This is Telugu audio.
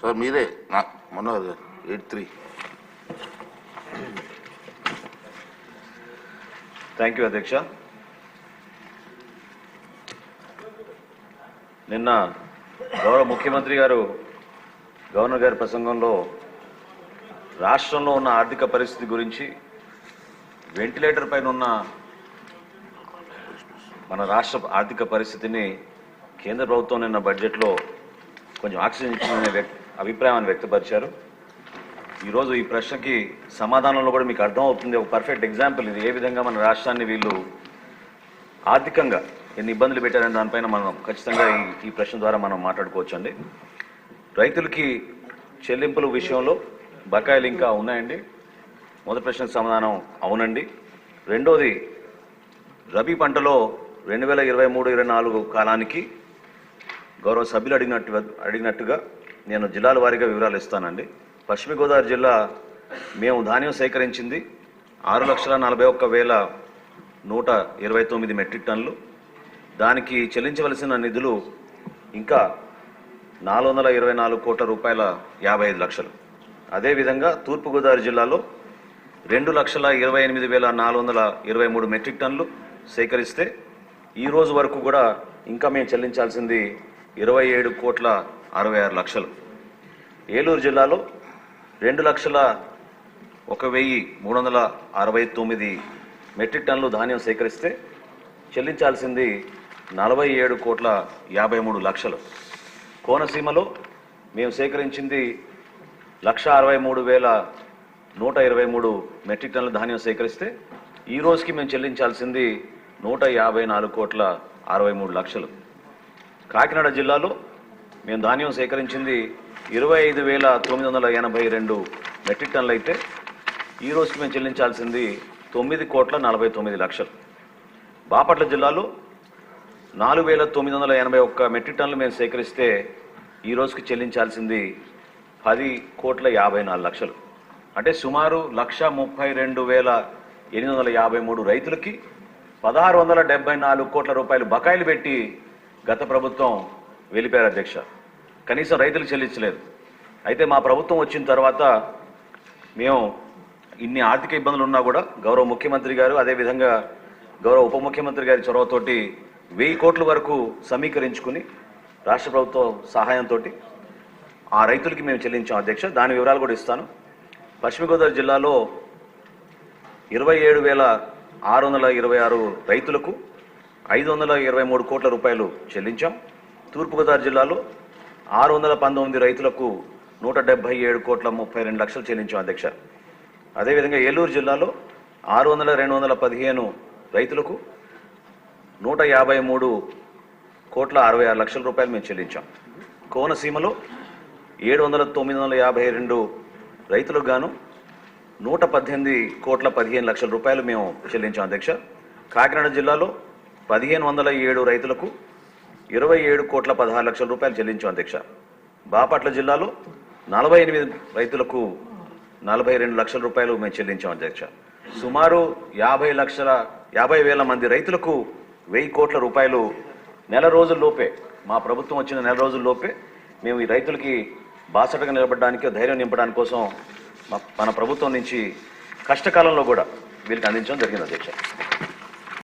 సార్ మీరే. నా Manohar eight three. Thank you అధ్యక్ష. నిన్న గౌరవ ముఖ్యమంత్రి గారు గవర్నర్ గారి ప్రసంగంలో రాష్ట్రంలో ఉన్న ఆర్థిక పరిస్థితి గురించి వెంటిలేటర్ పైన ఉన్న మన రాష్ట్ర ఆర్థిక పరిస్థితిని కేంద్ర ప్రభుత్వం నిన్న బడ్జెట్లో కొంచెం ఆక్సిజన్ ఇచ్చిందనే వ్యక్తి అభిప్రాయాన్ని వ్యక్తపరిచారు. ఈరోజు ఈ ప్రశ్నకి సమాధానంలో కూడా మీకు అర్థం అవుతుంది ఒక పర్ఫెక్ట్ ఎగ్జాంపుల్ ఇది. ఏ విధంగా మన రాష్ట్రాన్ని వీళ్ళు ఆర్థికంగా ఎన్ని ఇబ్బందులు పెట్టారనే దానిపైన మనం ఖచ్చితంగా ఈ ఈ ప్రశ్న ద్వారా మనం మాట్లాడుకోవచ్చండి. రైతులకి చెల్లింపుల విషయంలో బకాయిలు ఇంకా ఉన్నాయండి. మొదటి ప్రశ్నకు సమాధానం అవునండి. రెండోది రబీ పంటలో రెండు వేల ఇరవై మూడు ఇరవై నాలుగు కాలానికి గౌరవ సభ్యులు అడిగినట్టు అడిగినట్టుగా నేను జిల్లాల వారీగా వివరాలు ఇస్తానండి. పశ్చిమ గోదావరి జిల్లా మేము ధాన్యం సేకరించింది ఆరు లక్షల నలభై ఒక్క వేల నూట ఇరవై తొమ్మిది మెట్రిక్ టన్నులు. దానికి చెల్లించవలసిన నిధులు ఇంకా నాలుగు వందల ఇరవై నాలుగు కోట్ల రూపాయల యాభై ఐదు లక్షలు. అదేవిధంగా తూర్పుగోదావరి జిల్లాలో రెండు లక్షల ఇరవై ఎనిమిది వేల నాలుగు వందల ఇరవై మూడు మెట్రిక్ టన్నులు సేకరిస్తే ఈ రోజు వరకు కూడా ఇంకా మేము చెల్లించాల్సింది ఇరవై ఏడు కోట్ల అరవై ఆరు లక్షలు. ఏలూరు జిల్లాలో రెండు లక్షల ఒక వెయ్యి మూడు వందల అరవై తొమ్మిది మెట్రిక్ టన్నులు ధాన్యం సేకరిస్తే చెల్లించాల్సింది నలభై ఏడు కోట్ల యాభై మూడు లక్షలు. కోనసీమలో మేము సేకరించింది లక్ష అరవై మూడు వేల నూట ఇరవై మూడు మెట్రిక్ టన్నుల ధాన్యం సేకరిస్తే ఈ రోజుకి మేము చెల్లించాల్సింది నూట యాభై నాలుగు కోట్ల అరవై మూడు లక్షలు. కాకినాడ జిల్లాలో మేము ధాన్యం సేకరించింది ఇరవై ఐదు వేల తొమ్మిది వందల ఎనభై రెండు మెట్రిక్ టన్నులు అయితే ఈ రోజుకి మేము చెల్లించాల్సింది తొమ్మిది కోట్ల నలభై తొమ్మిది లక్షలు. బాపట్ల జిల్లాలో నాలుగు వేల తొమ్మిది వందల ఎనభై ఒక్క మెట్రిక్ టన్నులు మేము సేకరిస్తే ఈ రోజుకి చెల్లించాల్సింది పది కోట్ల యాభై నాలుగు లక్షలు. అంటే సుమారు లక్ష ముప్పై రెండు వేల ఎనిమిది వందల యాభై మూడు రైతులకి పదహారు వందల డెబ్బై నాలుగు కోట్ల రూపాయలు బకాయిలు పెట్టి గత ప్రభుత్వం వెళ్ళిపోయారు అధ్యక్ష. కనీసం రైతులు చెల్లించలేదు. అయితే మా ప్రభుత్వం వచ్చిన తర్వాత మేము ఇన్ని ఆర్థిక ఇబ్బందులు ఉన్నా కూడా గౌరవ ముఖ్యమంత్రి గారు అదేవిధంగా గౌరవ ఉప ముఖ్యమంత్రి గారి చొరవతోటి వెయ్యి కోట్ల వరకు సమీకరించుకుని రాష్ట్ర ప్రభుత్వం సహాయంతో ఆ రైతులకి మేము చెల్లించాం అధ్యక్ష. దాని వివరాలు కూడా ఇస్తాను. పశ్చిమ గోదావరి జిల్లాలో ఇరవై ఏడు వేల ఆరు వందల ఇరవై ఆరు రైతులకు ఐదు వందల ఇరవై మూడు కోట్ల రూపాయలు చెల్లించాం. తూర్పుగోదావరి జిల్లాలో ఆరు వందల పంతొమ్మిది రైతులకు నూట డెబ్బై ఏడు కోట్ల ముప్పై రెండు లక్షలు చెల్లించాం అధ్యక్ష. అదేవిధంగా ఏలూరు జిల్లాలో ఆరు వందల రెండు వందల పదిహేను రైతులకు నూట యాభై మూడు కోట్ల అరవై ఆరు లక్షల రూపాయలు మేము చెల్లించాం. కోనసీమలో ఏడు వందల తొమ్మిది వందల యాభై రెండు రైతులకు గాను నూట పద్దెనిమిది కోట్ల పదిహేను లక్షల రూపాయలు మేము చెల్లించాం అధ్యక్ష. కాకినాడ జిల్లాలో పదిహేను వందల ఏడు రైతులకు ఇరవై ఏడు కోట్ల పదహారు లక్షల రూపాయలు చెల్లించాం అధ్యక్ష. బాపట్ల జిల్లాలో నలభై ఎనిమిది రైతులకు నలభై రెండు లక్షల రూపాయలు మేము చెల్లించాం అధ్యక్ష. సుమారు యాభై లక్షల యాభై వేల మంది రైతులకు వెయ్యి కోట్ల రూపాయలు నెల రోజుల్లోపే మా ప్రభుత్వం వచ్చిన నెల రోజుల్లోపే మేము ఈ రైతులకి బాసటగా నిలబడడానికి ధైర్యం నింపడానికి కోసం మా- మన ప్రభుత్వం నుంచి కష్టకాలంలో కూడా వీళ్ళకి అందించడం జరిగింది అధ్యక్ష.